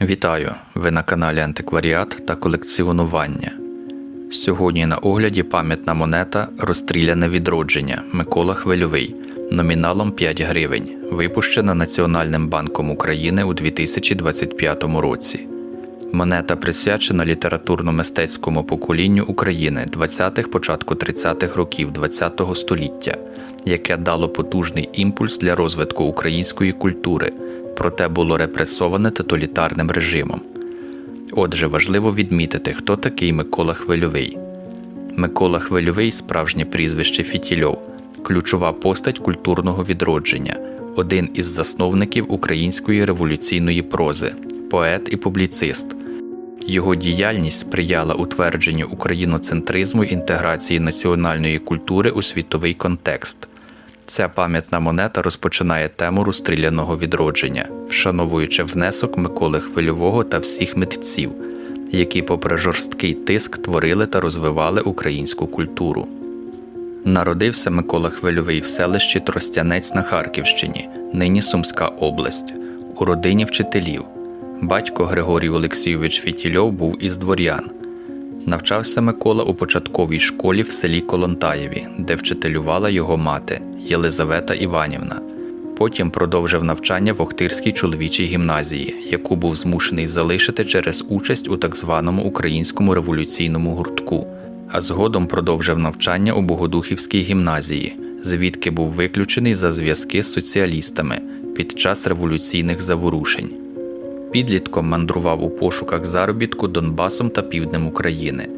Вітаю! Ви на каналі Антикваріат та колекціонування. Сьогодні на огляді пам'ятна монета Розстріляне відродження Микола Хвильовий номіналом 5 гривень, випущена Національним банком України у 2025 році. Монета присвячена літературно-мистецькому поколінню України 20-х, початку 30-х років ХХ століття, яке дало потужний імпульс для розвитку української культури, проте було репресоване тоталітарним режимом. Отже, важливо відмітити, хто такий Микола Хвильовий. Микола Хвильовий справжнє прізвище Фітільов, ключова постать культурного відродження, один із засновників української революційної прози, поет і публіцист. Його діяльність сприяла утвердженню україноцентризму і інтеграції національної культури у світовий контекст. Ця пам'ятна монета розпочинає тему розстріляного відродження, вшановуючи внесок Миколи Хвильового та всіх митців, які, попри жорсткий тиск, творили та розвивали українську культуру. Народився Микола Хвильовий в селищі Тростянець на Харківщині, нині Сумська область, у родині вчителів. Батько Григорій Олексійович Фітільов був із дворян. Навчався Микола у початковій школі в селі Колонтаєві, де вчителювала його мати Єлизавета Іванівна. Потім продовжив навчання в Охтирській чоловічій гімназії, яку був змушений залишити через участь у так званому українському революційному гуртку, а згодом продовжив навчання у Богодухівській гімназії, звідки був виключений за зв'язки з соціалістами під час революційних заворушень. Підлітком мандрував у пошуках заробітку Донбасом та півднем України.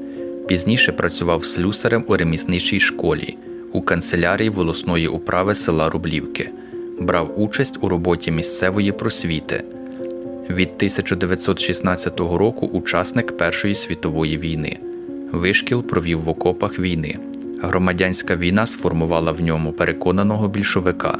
Пізніше працював слюсарем у ремісничій школі, у канцелярії волосної управи села Рублівки, брав участь у роботі місцевої просвіти. Від 1916 року учасник Першої світової війни. Вишкіл провів в окопах війни. Громадянська війна сформувала в ньому переконаного більшовика.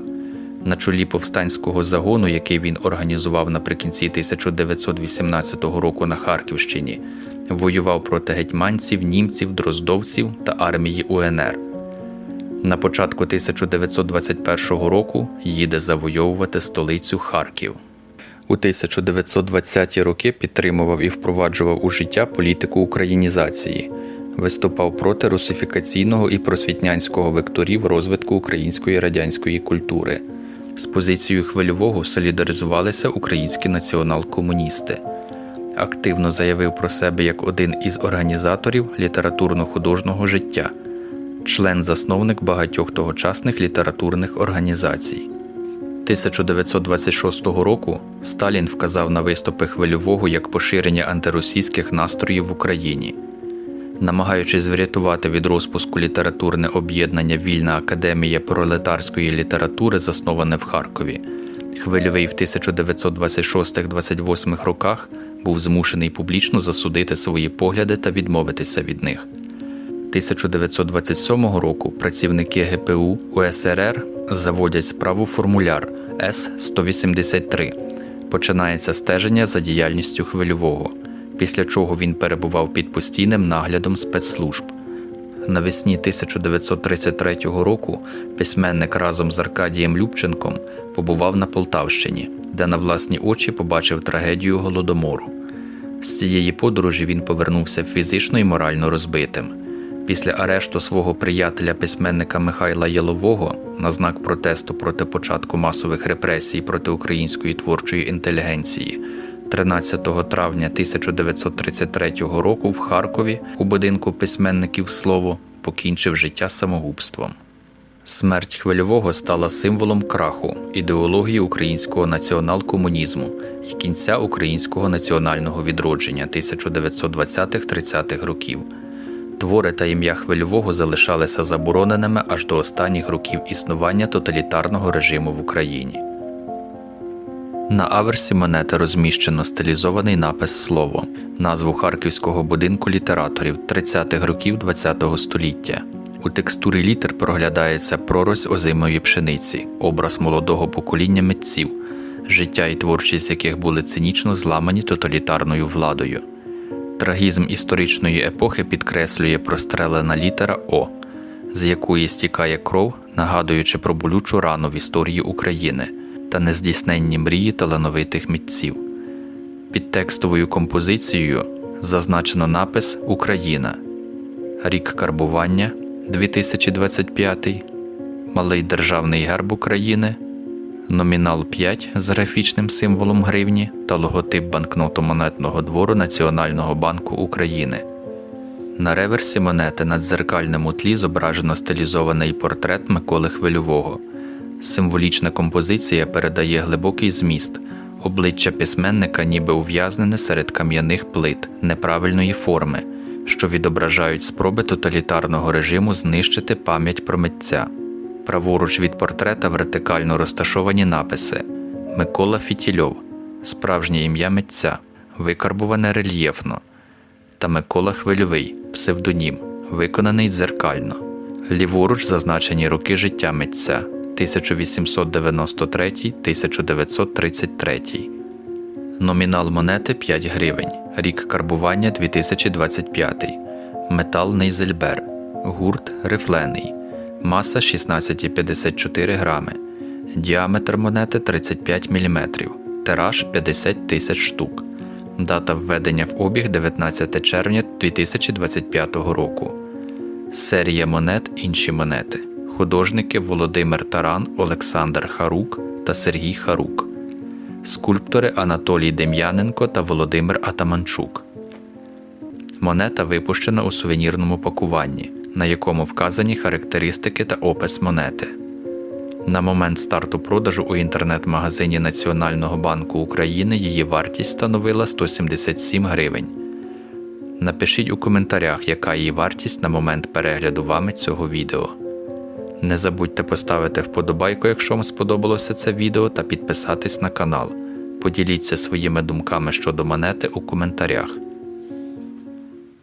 На чолі повстанського загону, який він організував наприкінці 1918 року на Харківщині, воював проти гетьманців, німців, дроздовців та армії УНР. На початку 1921 року їде завойовувати столицю Харків. У 1920-ті роки підтримував і впроваджував у життя політику українізації, виступав проти русифікаційного і просвітнянського векторів розвитку української радянської культури. З позицією хвильового солідаризувалися українські націонал-комуністи. Активно заявив про себе як один із організаторів літературно-художнього життя, член-засновник багатьох тогочасних літературних організацій. 1926 року Сталін вказав на виступи хвильового як поширення антиросійських настроїв в Україні. Намагаючись врятувати від розпуску літературне об'єднання Вільна академія пролетарської літератури, засноване в Харкові, Хвильовий в 1926-28 роках був змушений публічно засудити свої погляди та відмовитися від них. 1927 року працівники ГПУ УСРР заводять справу формуляр С-183. Починається стеження за діяльністю хвильового після чого він перебував під постійним наглядом спецслужб. Навесні 1933 року письменник разом з Аркадієм Любченком побував на Полтавщині, де на власні очі побачив трагедію голодомору. З цієї подорожі він повернувся фізично і морально розбитим. Після арешту свого приятеля письменника Михайла Ялового на знак протесту проти початку масових репресій проти української творчої інтелігенції 13 травня 1933 року в Харкові у будинку письменників Слово покінчив життя самогубством. Смерть хвильового стала символом краху ідеології українського націонал-комунізму і кінця українського національного відродження 1920-30-х років. Твори та ім'я хвильового залишалися забороненими аж до останніх років існування тоталітарного режиму в Україні. На аверсі монети розміщено стилізований напис Слово, назву харківського будинку літераторів 30-х років ХХ століття. У текстурі літер проглядається прорось озимої пшениці, образ молодого покоління митців, життя і творчість яких були цинічно зламані тоталітарною владою. Трагізм історичної епохи підкреслює прострелена літера О, з якої стікає кров, нагадуючи про болючу рану в історії України та нездійсненні мрії талановитих митців. Під текстовою композицією зазначено напис Україна. Рік карбування 2025, Малий державний герб України, номінал 5 з графічним символом гривні та логотип банкноту монетного двору Національного банку України. На реверсі монети на дзеркальному тлі зображено стилізований портрет Миколи Хвильового. Символічна композиція передає глибокий зміст. Обличчя письменника ніби ув'язнене серед кам'яних плит неправильної форми, що відображають спроби тоталітарного режиму знищити пам'ять про митця. Праворуч від портрета вертикально розташовані написи. Микола Фітільов, справжнє ім'я митця, викарбуване рельєфно, та Микола Хвильовий, псевдонім, виконаний дзеркально. Ліворуч зазначені роки життя митця 1893-1933. Номінал монети 5 гривень. Рік карбування 2025. Метал Нейзельбер. Гурт рифлений. Маса 16,54 грами. Діаметр монети 35 мм. Тираж 50 тисяч штук. Дата введення в обіг 19 червня 2025 року. Серія монет Інші монети. Художники Володимир Таран, Олександр Харук та Сергій Харук. Скульптори Анатолій Дем'яненко та Володимир Атаманчук. Монета випущена у сувенірному пакуванні, на якому вказані характеристики та опис монети. На момент старту продажу у інтернет-магазині Національного банку України її вартість становила 177 гривень. Напишіть у коментарях, яка її вартість на момент перегляду вами цього відео. Не забудьте поставити вподобайку, якщо вам сподобалося це відео, та підписатись на канал. Поділіться своїми думками щодо монети у коментарях.